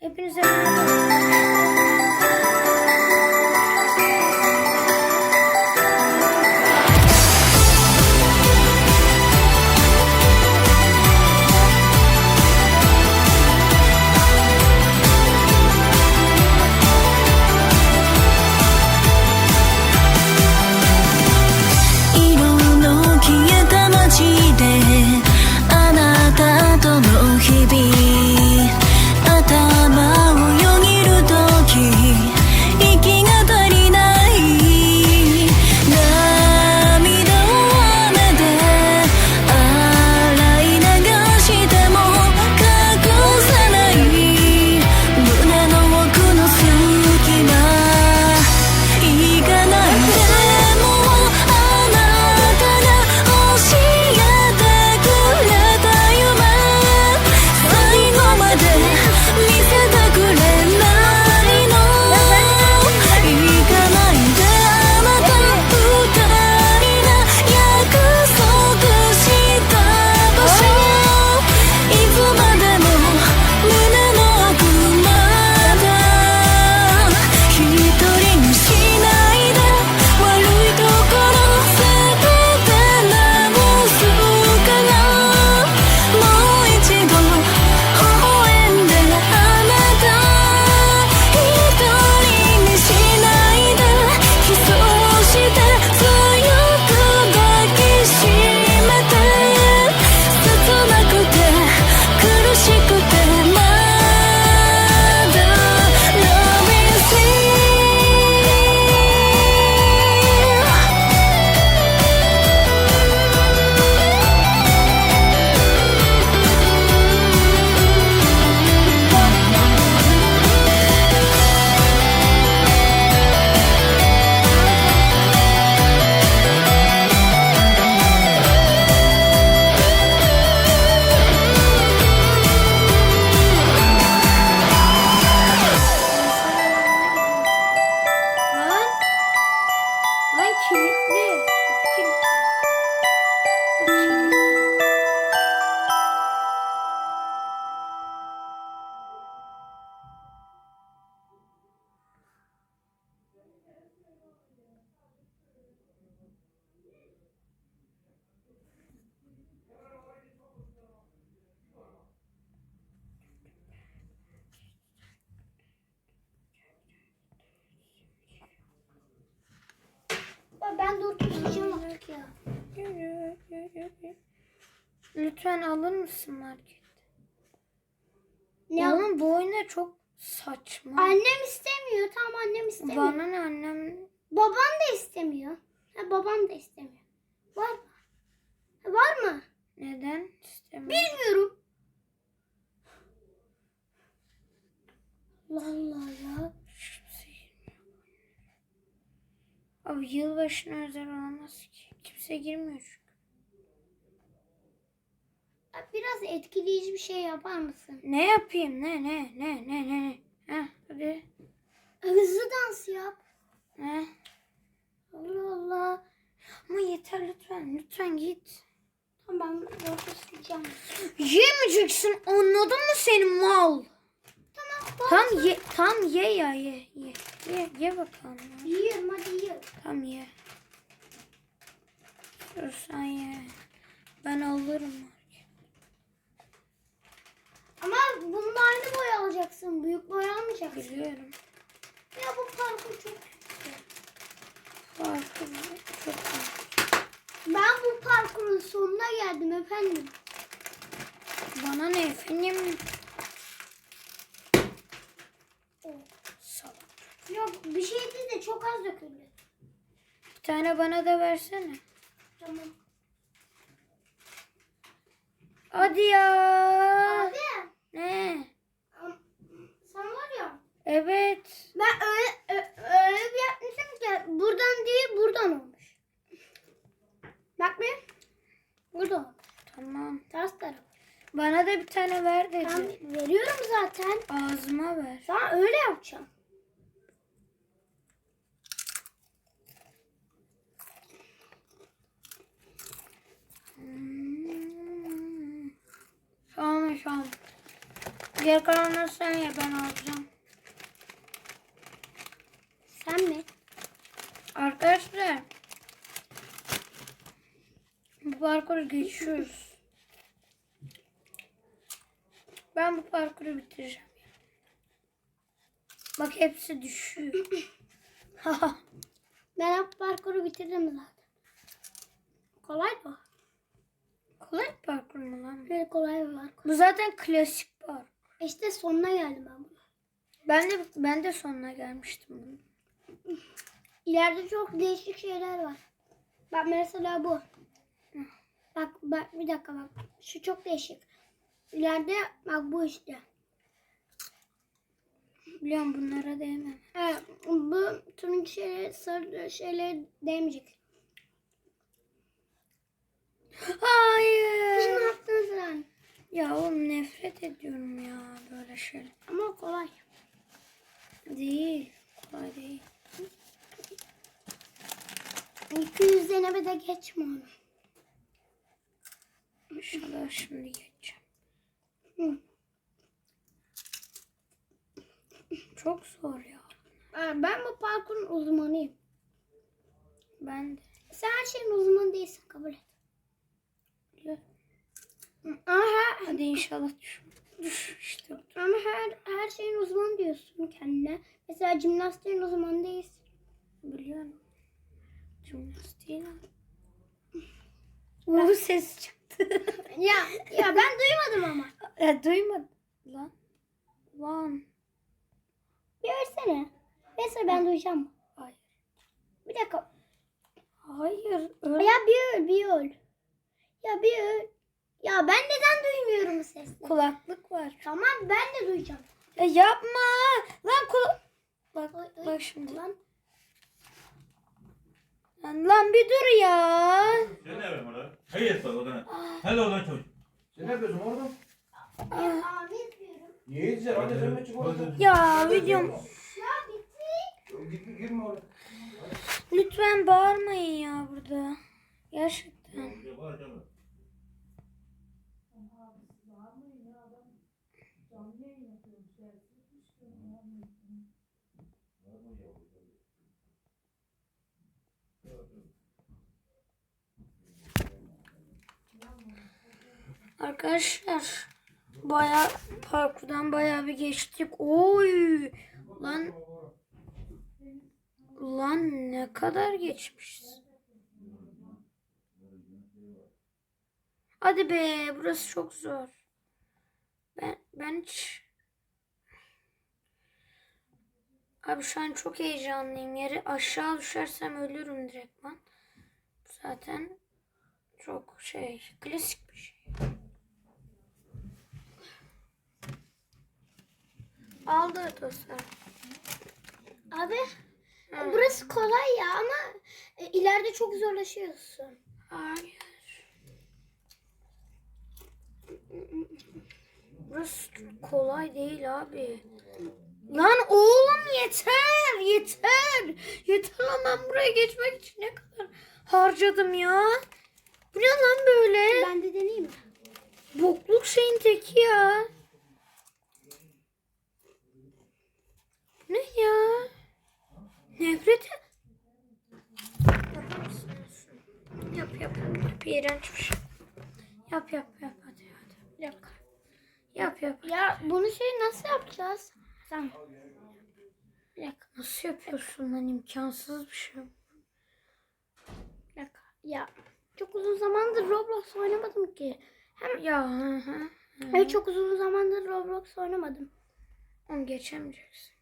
Hepinize merhaba.「Lütfen alır mısın market? Ne Oğlum bu oyunda çok saçma. Annem istemiyor. Tamam annem istemiyor. Bana ne annem Babam da istemiyor. Ha, babam da istemiyor. Var mı? Ha, var mı? neden istemiyor? Bilmiyorum. Allah Allah ya. Abi yılbaşına özel olamaz ki. Kimse girmiyor çünkü. Ya, Biraz etkileyici bir şey yapar mısın? Ne yapayım? Ne ne ne ne ne ne? Heh, hadi. Hızlı dans yap. Heh. Allah Allah. Ama yeter lütfen. Lütfen git. Tamam ben orta sileceğim. Yemeyeceksin anladın mı senin mal? Tam ye, tam ye ya ye ye. Ye, ye bakalım. ya. Yiyorum hadi yiyorum. Tam ye. Dur sen ye. Ben alırım. Ama bununla aynı boy alacaksın. Büyük boy almayacaksın. Biliyorum. Ya bu parkur çok Farkı çok iyi. Ben bu parkurun sonuna geldim efendim. Bana ne efendim? Salak. Yok bir şey değil de çok az döküldü. Bir tane bana da versene. Tamam. Hadi ya. Abi Ne? sen var ya Evet. ben öyle, öyle bir yapmışım ki buradan değil buradan olmuş. Bak bir. Burada olmuş. Tamam. Ters taraf. Bana da bir tane ver dedi. Ben veriyorum zaten. Ağzıma ver. Sana öyle yapacağım. Hmm. Tamam an. Geri kalanları sen ye ben alacağım. Sen mi? Arkadaşlar. Bu parkuru geçiyoruz. Ben bu parkuru bitireceğim. Bak hepsi düşüyor. Ben hep parkuru bitirdim zaten. Kolay mı? Kolay parkur mu lan? bu? Evet kolay bir parkur. Bu zaten klasik parkur. İşte sonuna geldim ben buna. Ben de ben de sonuna gelmiştim bunun. İleride çok değişik şeyler var. Bak mesela bu. Bak, bak bir dakika bak. Şu çok değişik. İleride bak bu işte. Biliyorum bunlara değmem. Evet, bu turuncu şeyler, sarı şeyler değmeyecek. Hayır. yaptınız lan? Ya oğlum nefret ediyorum ya böyle şey. Ama kolay. Değil. Kolay değil. 200 denemede geçme onu. İnşallah şimdi geçeceğim. Çok zor ya. Ben bu parkurun uzmanıyım. Ben de. Sen her şeyin uzmanı değilsin kabul et. Her, Hadi inşallah düş. Düş işte. ama her, her şeyin uzmanı diyorsun kendine. Mesela jimnastiğin uzmanı değilsin. Biliyorum. Cümlesi Bu ses çıktı. ya ya ben duymadım ama. ya duymadım. Lan. Lan. Bir örsene. Mesela ben duyacağım. Hayır. Bir dakika. Hayır. Öyle. Ya bir öl, bir öl. Ya bir öl. Ya ben neden duymuyorum bu sesleri? Kulaklık var. Tamam ben de duyacağım. Ya yapma. Lan kulak. Bak, bak şimdi. Lan Lan, lan bir dur ya. Sen ne yapıyorsun orada? Hayır bak odana. Hadi odan çabuk. Sen ne yapıyorsun orada? diyorum. Niye yedin Hadi sen de çık oradan. Ya videom. Ya bitti. Gitme girme oraya. Lütfen bağırmayın ya burada. Gerçekten. Arkadaşlar baya parkurdan baya bir geçtik. Oy lan lan ne kadar geçmişiz. Hadi be burası çok zor. Ben ben hiç Abi şu an çok heyecanlıyım. Yere aşağı düşersem ölürüm direkt lan. Zaten çok şey klasik bir şey. Aldı dostlar. Abi burası kolay ya ama e, ileride çok zorlaşıyorsun. Hayır. Burası kolay değil abi. Lan oğlum yeter, yeter. Yeter lan ben buraya geçmek için ne kadar harcadım ya. Bu ne lan böyle? Ben de deneyeyim? Bokluk şeyin teki ya. Ne ya? Nefret et. Yapar mısınız? Yap yap. Yap iğrenç bir şey. Yap yap yap hadi hadi. Dakika. Yap yap. Ya bunu şey nasıl yapacağız? Sen. Dakika. Nasıl yapıyorsun lan imkansız bir şey. Dakika. Ya çok uzun zamandır Roblox oynamadım ki. Hem Ya hı hı. Hayır çok uzun zamandır Roblox oynamadım. Onu geçemeyeceksin.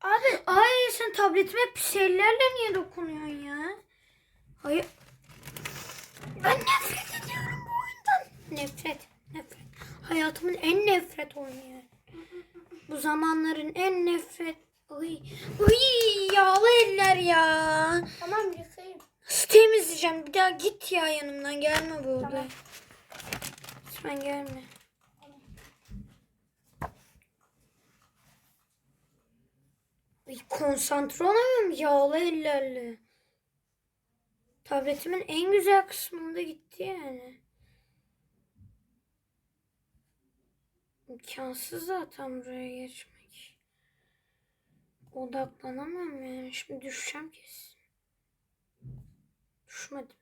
Abi Ay sen tabletime pis ellerle niye dokunuyorsun ya? Hayır. Ben nefret ediyorum bu oyundan. Nefret, nefret. Hayatımın en nefret oyunu. Bu zamanların en nefret. Ay, ay yağlı eller ya. tamam yıkayayım. Nasıl temizleyeceğim? Bir daha git ya yanımdan gelme burada. Tamam. Lütfen gelme. Ay, konsantre olamıyorum yağlı ellerle. Tabletimin en güzel kısmında gitti yani. İmkansız zaten buraya geçmek. Odaklanamam yani. Şimdi düşeceğim kesin. Düşmedim.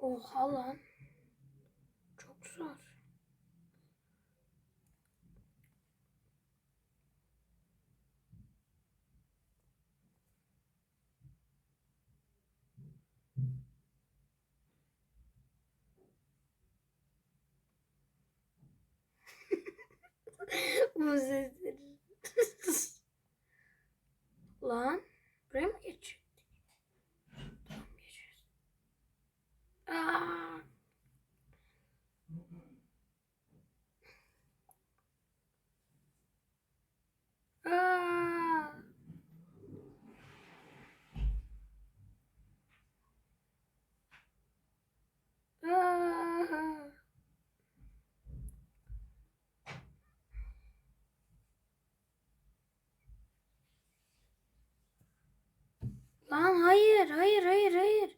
Oha lan. Zor. Bu sesleri. Lan buraya mı Hayır, hayır, hayır, hayır.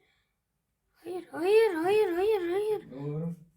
Hayır, hayır, hayır, hayır, hayır. Oğlum.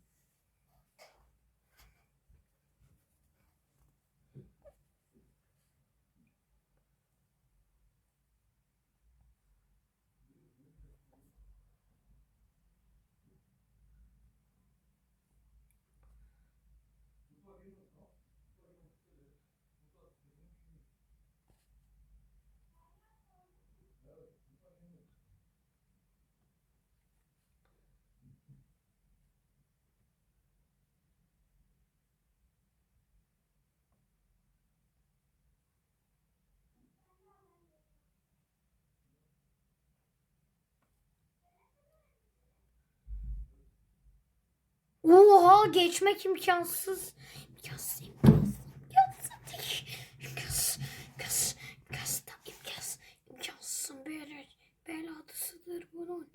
Oha geçmek imkansız. İmkansız, imkansız, imkansız. İmkansız, imkansız, imkansız, imkansız. İmkansızın böyle beladısıdır bunun.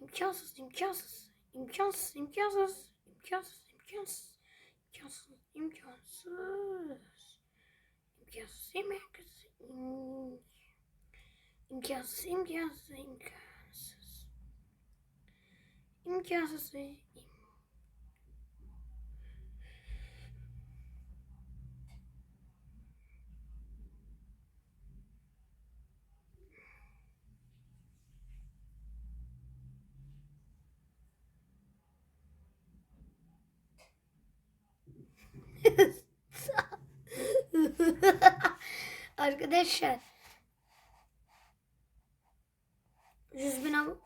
İmkansız, imkansız, imkansız, imkansız, imkansız, imkansız, imkansız, imkansız. İmkansız, imkansız, im- imkansız, imkansız, imkansız. İmkansız ve im- Arkadaşlar 100 bin ab-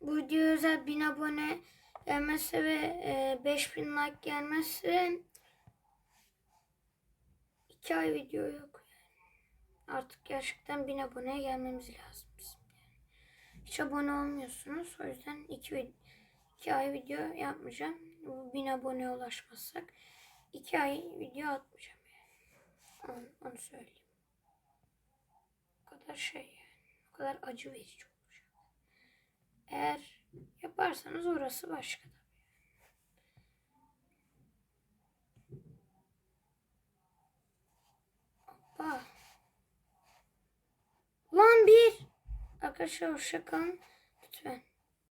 bu videoya özel 1000 abone gelmezse ve e, 5000 like gelmezse 2 ay video yok. Artık gerçekten 1000 aboneye gelmemiz lazım bizim. Hiç abone olmuyorsunuz. O yüzden 2 2 ay video yapmayacağım. Bu 1000 aboneye ulaşmazsak 2 ay video atmayacağım yani. Onu, söyleyeyim. O kadar şey yani. O kadar acı verici olacak. Eğer yaparsanız orası başka tabii. Hoppa. Lan bir. Arkadaşlar hoşçakalın.